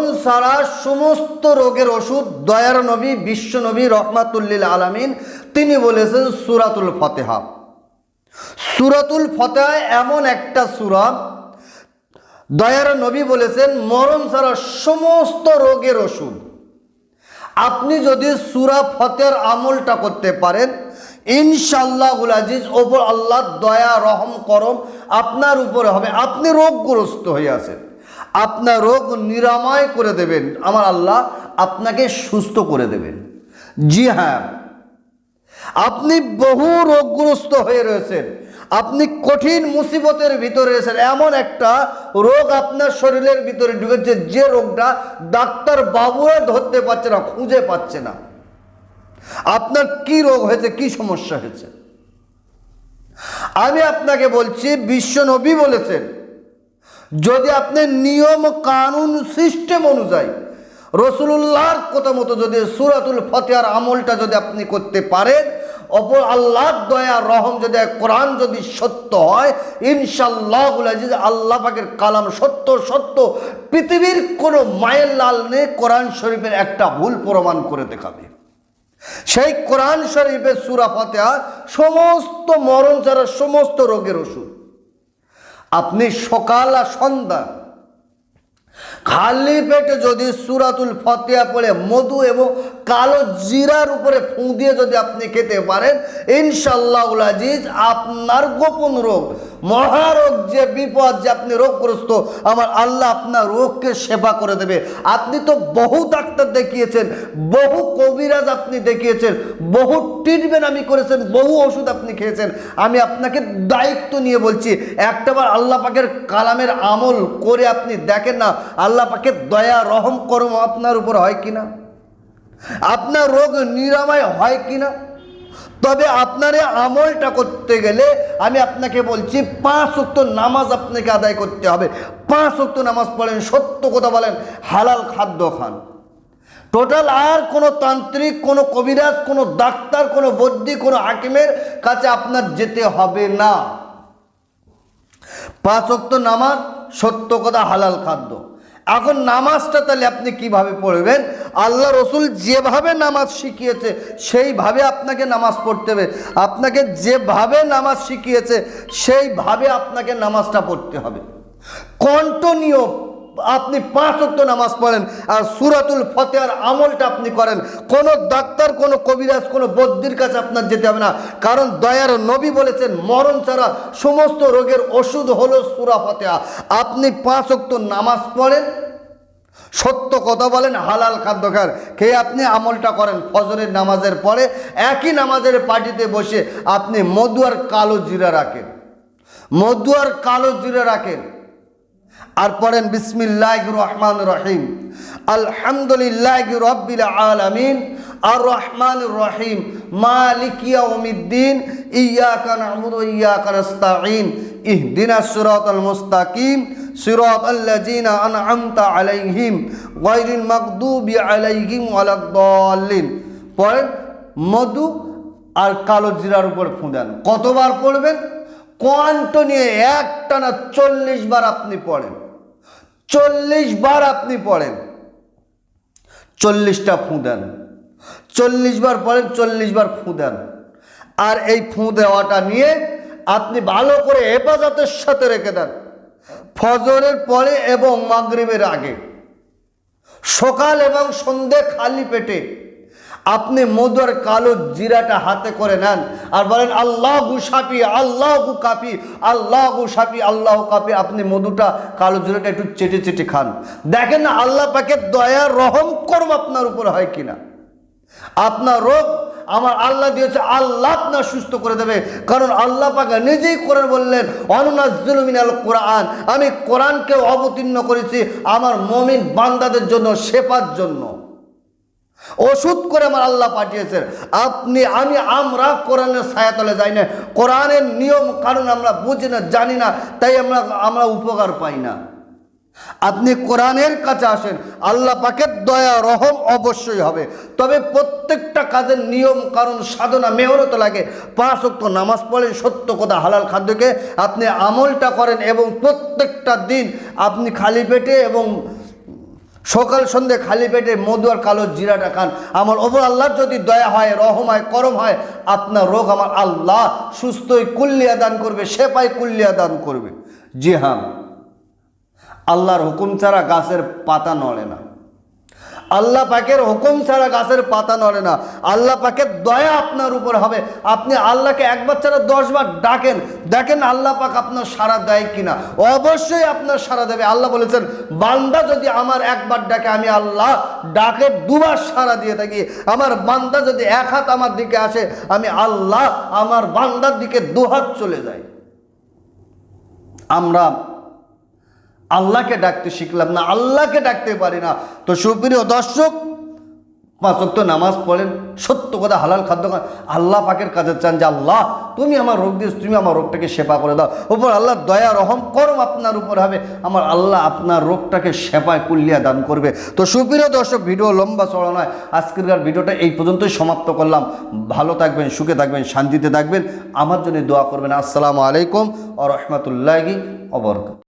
মরণ ছাড়া সমস্ত রোগের ওষুধ দয়ার নবী, বিশ্ব নবী, রহমাতুল্লিল আলামিন, তিনি বলেছেন সুরাতুল ফতেহা। সুরাতুল ফতেহা এমন একটা সুরা, দয়ার নবী বলেছেন মরণ ছাড়া সমস্ত রোগের ওষুধ। আপনি যদি সুরা ফতের আমলটা করতে পারেন ইনশাল্লাহ আজিজ, ওপর আল্লাহ দয়া, রহম, করম আপনার উপরে হবে। আপনি রোগগ্রস্ত হয়ে আছেন। আপনার রোগ নিরাময় করে দেবেন। আমার আল্লাহ আপনাকে সুস্থ করে দেবেন। জি হ্যাঁ। আপনি বহু রোগগ্রস্ত হয়ে রয়েছেন। আপনি কঠিন মুসিবতের ভিতরে রয়েছেন। এমন একটা রোগ আপনার শরীরের ভিতরে ঢুকেছে যে রোগটা ডাক্তার বাবুরা ধরতে পারছে না, খুঁজে পাচ্ছে না। আপনার কি রোগ হয়েছে, কি সমস্যা হয়েছে? আমি আপনাকে বলছি, বিশ্ব নবী বলেছেন যদি আপনি নিয়ম কানুন সিস্টেম অনুযায়ী রসুল্লাহর কথা মতো যদি সুরাতুল ফতেহার আমলটা যদি আপনি করতে পারেন, অপর আল্লাহর দয়া, রহম যদি, কোরআন যদি সত্য হয় ইনশাল্লাহ আল্লাহ পাকের কালাম সত্য সত্য, পৃথিবীর কোনো মায়ের লাল নেই, কোরআন শরীফের একটা ভুল প্রমাণ করে দেখাবে। সেই কোরআন শরীফের সুরা ফতেহা সমস্ত মরণ ছাড়া সমস্ত রোগের ওষুধ। আপনি সকাল আর সন্ধ্যা। খালি পেটে যদি সুরাতুল ফতিয়া পড়ে, মধু এবং কালো জিরার উপরে ফুঁ দিয়ে যদি আপনি খেতে পারেন ইনশাল্লাহ আজিজ আপনার গোপন রোগ মহারোগ যে বিপদ যে আপনি রোগগ্রস্ত, আমার আল্লাহ আপনার রোগকে সেবা করে দেবে। আপনি তো বহু ডাক্তার দেখিয়েছেন, বহু কবিরাজ আপনি দেখিয়েছেন, বহু ট্রিটমেন্ট আমি করেছেন, বহু ওষুধ আপনি খেয়েছেন। আমি আপনাকে দায়িত্ব নিয়ে বলছি একটাবার আল্লাহ পাকের কালামের আমল করে আপনি দেখেন না, আল্লাহ পাকের দয়া, রহম, করম আপনার উপর হয় কিনা? আপনার রোগ নিরাময় হয় কিনা? তবে আপনার আমলটা করতে গেলে আমি আপনাকে বলছি, পাঁচ অক্ত নামাজ আপনাকে আদায় করতে হবে। পাঁচ অক্ত নামাজ পড়েন, সত্য কথা বলেন, হালাল খাদ্য খান। টোটাল আর কোনো তান্ত্রিক, কোনো কবিরাজ, কোনো ডাক্তার, কোনো বদ্যি কোনো হাকিমের কাছে আপনার যেতে হবে না। পাঁচ অক্ত নামাজ, সত্য কথা, হালাল খাদ্য। এখন নামাজটা তাহলে আপনি কীভাবে পড়বেন? আল্লাহ রসুল যেভাবে নামাজ শিখিয়েছে, সেইভাবে আপনাকে নামাজ পড়তে হবে। আপনাকে যেভাবে নামাজ শিখিয়েছে, সেইভাবে আপনাকে নামাজটা পড়তে হবে। কন্টিনিউ আপনি পাঁচ অক্ত নামাজ পড়েন আর সুরাতুল ফতেহার আমলটা আপনি করেন, কোনো ডাক্তার, কোনো কবিরাজ, কোনো বদ্যির কাছে আপনার যেতে হবে না। কারণ দয়ার নবী বলেছেন, মরণ ছাড়া সমস্ত রোগের ওষুধ হলো সুরা ফতেহা। আপনি পাঁচ অক্ত নামাজ পড়েন, সত্য কথা বলেন, হালাল খাদ্য খান, খেয়ে আপনি আমলটা করেন ফজরের নামাজের পরে, একই নামাজের পার্টিতে বসে আপনি মধু আর কালো জিরা রাখেন। মধু আর কালো জিরা রাখেন। আর পড়েন বিসমিল্লাহ রহমান রহিম। আলহামদুলিল্লাহ রব্বিল আলামিন। আর রহমান রহিম। মালিকিয়া উমিদ্দিন ইয়াকা নাবুদু ইয়াকা নাস্তাঈন। ইহদিনা সিরাতাল মুস্তাকিম। সিরাত আল্লাযিনা আনআমতা আলাইহিম গায়রিল মাগদুবি আলাইহিম ওয়ালাদ-দাল্লিন। পড়েন মধু আর কালো জিরার উপর ফুঁদেন। কতবার পড়বেন? কন্টিনিউ একটানা চল্লিশ বার আপনি পড়েন। চল্লিশ বার আপনি পড়েন। চল্লিশটা ফুঁ দেন। চল্লিশ বার পড়েন, চল্লিশ বার ফুঁ দেন। আর এই ফুঁ দেওয়াটা নিয়ে আপনি ভালো করে হেফাজতের সাথে রেখে দেন। ফজরের পরে এবং মাগরিবের আগে। সকাল এবং সন্ধে খালি পেটে আপনি মধুর কালো জিরাটা হাতে করে নেন। আর বলেন, আল্লাহ গু সাপি আল্লাহ গু কাপি আল্লাহ গু সাপি আল্লাহ কাপি আপনি মধুটা, কালো জিরাটা একটু চেটে চেটে খান। দেখেন না, আল্লাহ পাকে দয়া, রহম করব আপনার উপর হয় কিনা? আপনার রোগ আমার আল্লাহ দিয়েছে, আল্লাহ আপনার সুস্থ করে দেবে। কারণ আল্লাহ পাকে নিজেই করে বললেন অনুনাজুলমিনাল কোরআন। আমি কোরআনকে অবতীর্ণ করেছি আমার মমিন বান্দাদের জন্য, শেফার জন্য। ওষুধ করে আমার আল্লাহ পাঠিয়েছেন। আপনি, আমি, আমরা কোরআনের ছায়াতলে যাই না। কোরআনের নিয়ম, কারণ আমরা বুঝি না, জানি না, তাই আমরা আমরা উপকার পাই না। আপনি কোরআনের কাছে আসেন, আল্লাহ পাকের দয়া, রহম অবশ্যই হবে। তবে প্রত্যেকটা কাজের নিয়ম, কারণ, সাধনা, মেহনত লাগে। পাঁচ অক্ত নামাজ পড়েন, সত্য কথা, হালাল খাদ্যকে আপনি আমলটা করেন এবং প্রত্যেকটা দিন আপনি খালি পেটে এবং সকাল সন্ধে খালি পেটে মধু আর কালো জিরাটা খান। আমার ওপর আল্লাহর যদি দয়া হয়, রহম হয়, করম হয়, আপনার রোগ আমার আল্লাহ সুস্থই কুল্লিয়া দান করবে, সেপাই কুল্লিয়া দান করবে। জি হ্যাঁ। আল্লাহর হুকুম ছাড়া গাছের পাতা নড়ে না। আল্লাহ পাকের হুকুম ছাড়া গাছের পাতা নড়ে না। আল্লাহ পাকের দয়া আপনার উপর হবে। আপনি আল্লাহকে একবার ছাড়া দশবার ডাকেন। দেখেন আল্লাহ পাক আপনার সারা দেয় কিনা। অবশ্যই আপনার সারা দেবে। আল্লাহ বলেছেন, বান্দা যদি আমার একবার ডাকে, আমি আল্লাহ ডাকে দুবার সারা দিয়ে থাকি। আমার বান্দা যদি এক হাত আমার দিকে আসে, আমি আল্লাহ আমার বান্দার দিকে দুহাত চলে যাই। আমরা আল্লাহকে ডাকতে শিখলাম না, আল্লাহকে ডাকতে পারি না। তো সুপ্রিয় দর্শক, পাঁচ ওয়াক্ত নামাজ পড়েন, সত্য কথা, হালাল খাদ্য খান, আল্লাহ পাকের কাছে চান যে, আল্লাহ, তুমি আমার রোগ দিস তুমি আমার রোগটাকে সেবা করে দাও। ওপর আল্লাহ দয়া, রহম, করম আপনার উপর হবে। আমার আল্লাহ আপনার রোগটাকে সেবায় কুল্লিয়া দান করবে। তো সুপ্রিয় দর্শক, ভিডিও লম্বা চড়া নয়। আজকের ভিডিওটা এই পর্যন্তই সমাপ্ত করলাম। ভালো থাকবেন, সুখে থাকবেন, শান্তিতে থাকবেন। আমার জন্য দোয়া করবেন। আসসালামু আলাইকুম ও রহমতুল্লাহি অবরকাত